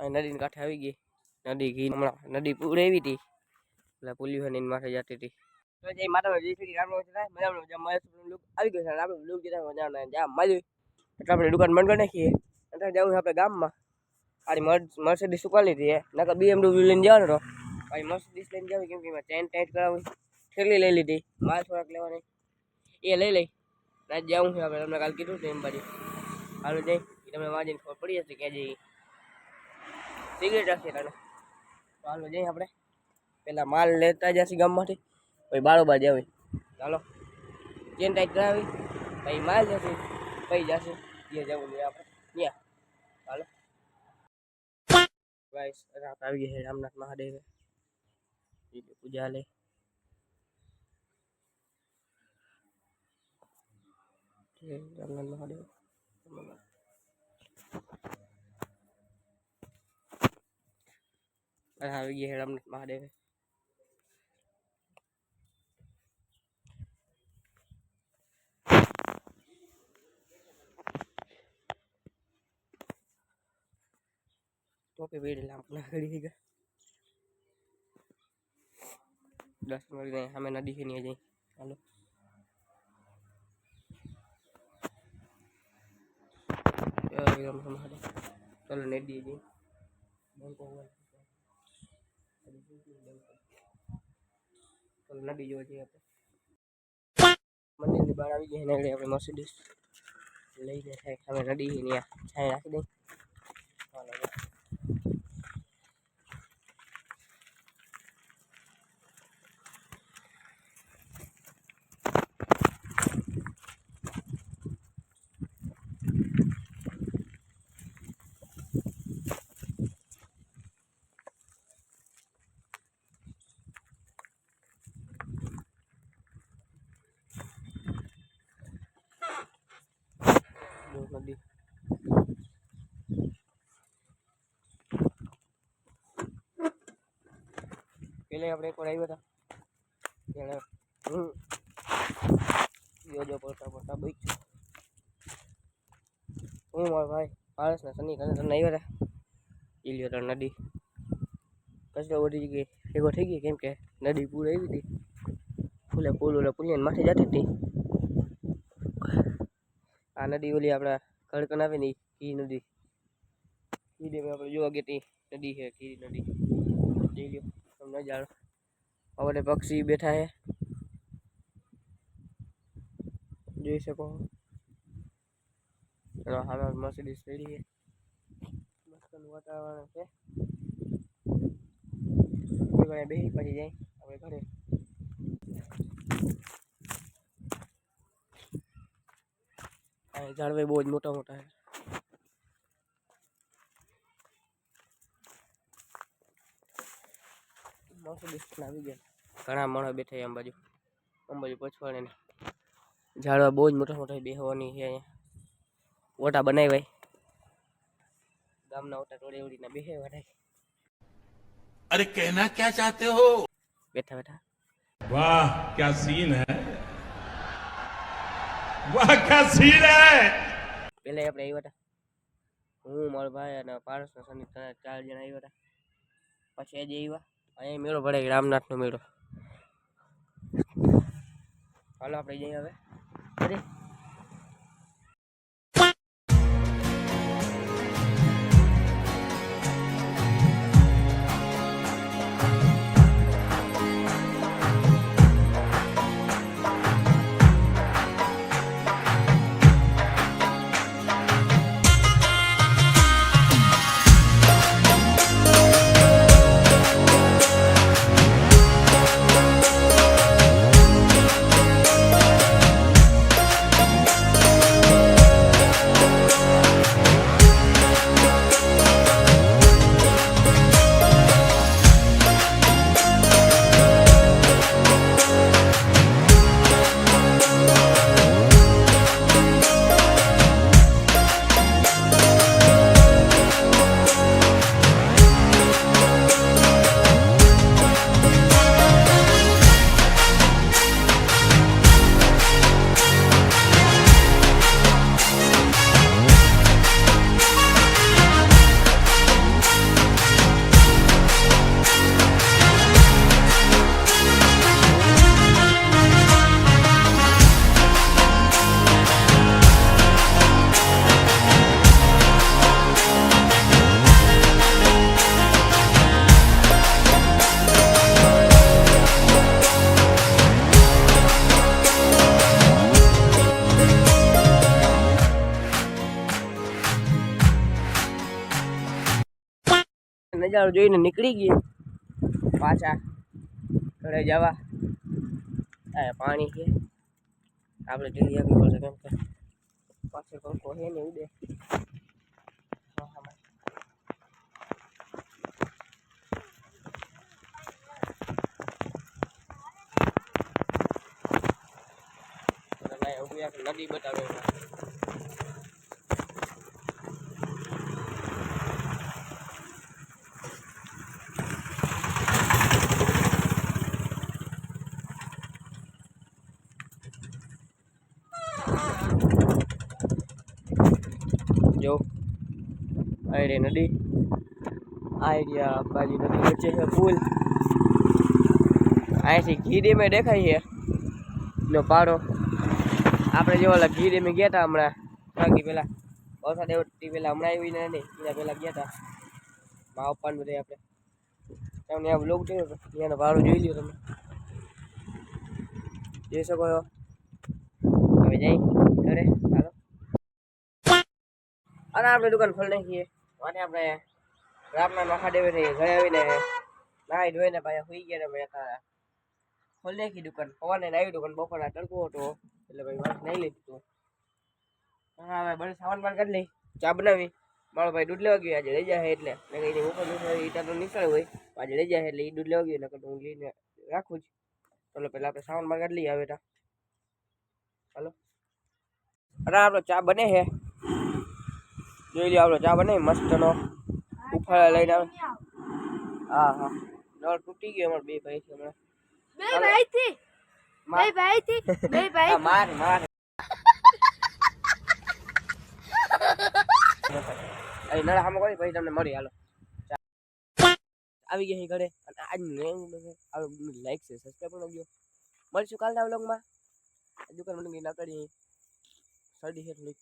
અહીં નદીની કાંઠે આવી ગઈ. નદી ઘી હમણાં નદી પૂર એવી હતી. એટલે પોલ્યુશન એની માથે જતી હતી. તો જય માતા જય શ્રી રામ મજામાં મજા મસ્ત લુક આવી ગયો છે. અને આપણે લુક જેતા મજા જ્યાં મળ્યું એટલે આપણે દુકાન બંધ કરી નાખીએ. એટલે જવું આપણે ગામમાં. આરી મર્સિડીસ ઉપાડી લીધી હે. નકર બીએમડબલ્યુ લઈને જવાનો હતો. ભાઈ મર્સિડીસ લઈને જાવ કેમ કે મેં ચેન ટાઈટ કરાવી થેલી લઈ લીધી. માલ થોડાક લેવાની. એ લઈ લઈ. રાત જવું છે આપણે. તમને કાલ કીધું હતું એમ બાજુ. હાલો જઈ. તમને વાંચીને ખબર પડી જશે ક્યાં જઈ સિગરેટ રાખી રાખે ચાલો જઈએ આપણે. પેલા માલ લેતા જશે ગામમાંથી. પછી બારોબાર જાવી. ચાલો ચેન ટાઈટ કરાવી પછી માલ જશે, પછી જશે. ત્યાં જવું જોઈએ આપણે. ત્યાં ચાલો ગાઈસ, રાત આવી ગઈ રામનાથ મહાદેવ. પૂજા લે રામનાથ મહાદેવ. આવી ગઈ છે રામનાથ મહાદેવ. ટોપી પહેરી લાંપના ઘડી ગયા. દસ મળી જાય, સામે નદી છે નહીં હાલો. જય મહાદેવ. ચલો, નદી જઈ. ચલો નદી જોવા જઈએ આપણે મંદિરની બહાર આવી ગયા ને એટલે આપણે મર્સિડીઝ લઈને થાય અમે છે ત્યાં છાંય રાખી દઈ હાલો જો નદી પેલે આપણે એક વાર આવ્યા હતા ત્યારે યોજો પડતા પડતા બઈ હું મારો ભાઈ પારસના શનિ કને તમને આવ્યા હતા ઇલિયોટર નદી. કચરો વધી ગઈ ભેગો થઈ ગઈ કેમ કે નદી પૂર આવી હતી. ફૂલે પુલ ઓલા પુલિયાને માથે જતી હતી. આ નદી ઓલી આપણા ખડકન આવે ને ઈ નદી. ઈ આપણે જોવા ગેટી નદી છે કીરી નદી. જઈ લ્યો. જાણો. હવે પક્ષી બેઠા છે. જોઈ શકો ચલો, હાલ મર્સિડીઝ રેડી છે. મસ્તનું વાતાવરણ છે. ઘરે બેસી પછી જાય આપણે ઘરે. ઝાડવા બહુ જ મોટા મોટા છે. આવી ગયા ઘણા માણસ બેઠા આમ બાજુ આમ બાજુ પછવાડે ને ઝાડવા બહુ જ મોટા મોટા બેહવાની છે અહીંયા ઓટા બનાવી ગામના ઓટા ટોળે ઉડીને બેહે વાળા અરે કહેના ક્યાં ચાહતે હો બેઠા બેઠા વાહ ક્યા સીન હે વાહ ક્યા સીન હે પેલે આપણે આવ્યા હતા હું મારો ભાઈ અને પારસ ને સની ચાર જણા આવ્યા હતા પછી આજે આવ્યા અહીંયા મેળો ભરાય રામનાથનો મેળો. હાલો આપણે જઈએ હવે. નજારો જોઈને નીકળી ગયા. પાછા ઘરે જવા. આ પાણી છે. આપણે જલ્દી આગળ પડશે કેમ કે પાછળ પંખો છે ને ઉડે. નદી બતાવે જો. આ નદી. આ એરિયા બાજુ નદી વચ્ચે છે પુલ. અહીંથી ઘી ડેમે દેખાય છે. નો પાડો. આપણે જો ઓલા ઘી ડેમે ગયા હતા હમણાં. બાકી પહેલા વરસાદ એવો દી પહેલા હમણાં આવી ને નહીં એના પહેલાં ગયા હતા મા પપ્પાને બધે આપણે. તમને આ બ્લોગ જોયો હતો ત્યાંનો ભાડું જોઈ લ્યો તમે. જોઈ શકો છો? હવે જઈ ઘરે ચાલો અને આપણે દુકાન ખોલી નાખીએ અને આપણે રાતના મહાદેવથી ઘરે આવીને નાહી ધોઈને પાછા સુઈ ગયા ને મેં ખોલી નાખી દુકાન. પવાને આવી દુકાન બપોરના તડકો હતો, એટલે ભાઈ વાત નહીં લીધું હા, હવે બધું સામાન બાન કરી લઈ, ચા બનાવી. મારો ભાઈ દૂધ લેવા ગયો, આજે લઈ જાય એટલે. મેં કહી ઉપર ઈટા તો નીકળ્યો હોય આજે લઈ જાય એટલે એ દૂધ લેવા ગયો, નકર તો હું લઈને રાખું જ. ચાલો, પહેલાં આપણે સામાન બાન કરી લઈએ આવે તા. ચાલો. અરે આપણો ચા બને છે. જોઈ લ્યો આપણો ચા બને મસ્તનો ઉફાળા લઈને આવે. હા હા. નળ તૂટી ગયો અમારે બે ભાઈ છે હમણાં. બે ભાઈ થી. બે ભાઈ થી બે ભાઈ માર માર. અહીં નળ સામે કરી પછી તમને મળી હાલો. આવી ગયા ઘરે. અને આજનું લાઈક છે. સબસ્ક્રાઈબ પણ કરજો. મળીશું કાલના વ્લોગમાં દુકાન મને ના કરી શરદી છે થોડીક.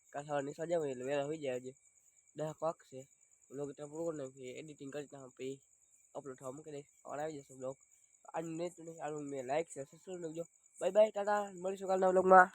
સજા હોય એટલે વહેલા હોઈ જાય આજે. દહ પાક છે. વ્લોગ એટલે પૂરો કરી નાખીએ એડિટિંગ કરી નાખું પછી અપલોડ થવા મૂકી દઈશ. અને આવી જશે વ્લોગ આજનું નહીં આજનું મેં લાઈક છે સબસ્ક્રાઈબ કરજો બાય બાય ટાટા. મળીશું કાલના વ્લોગમાં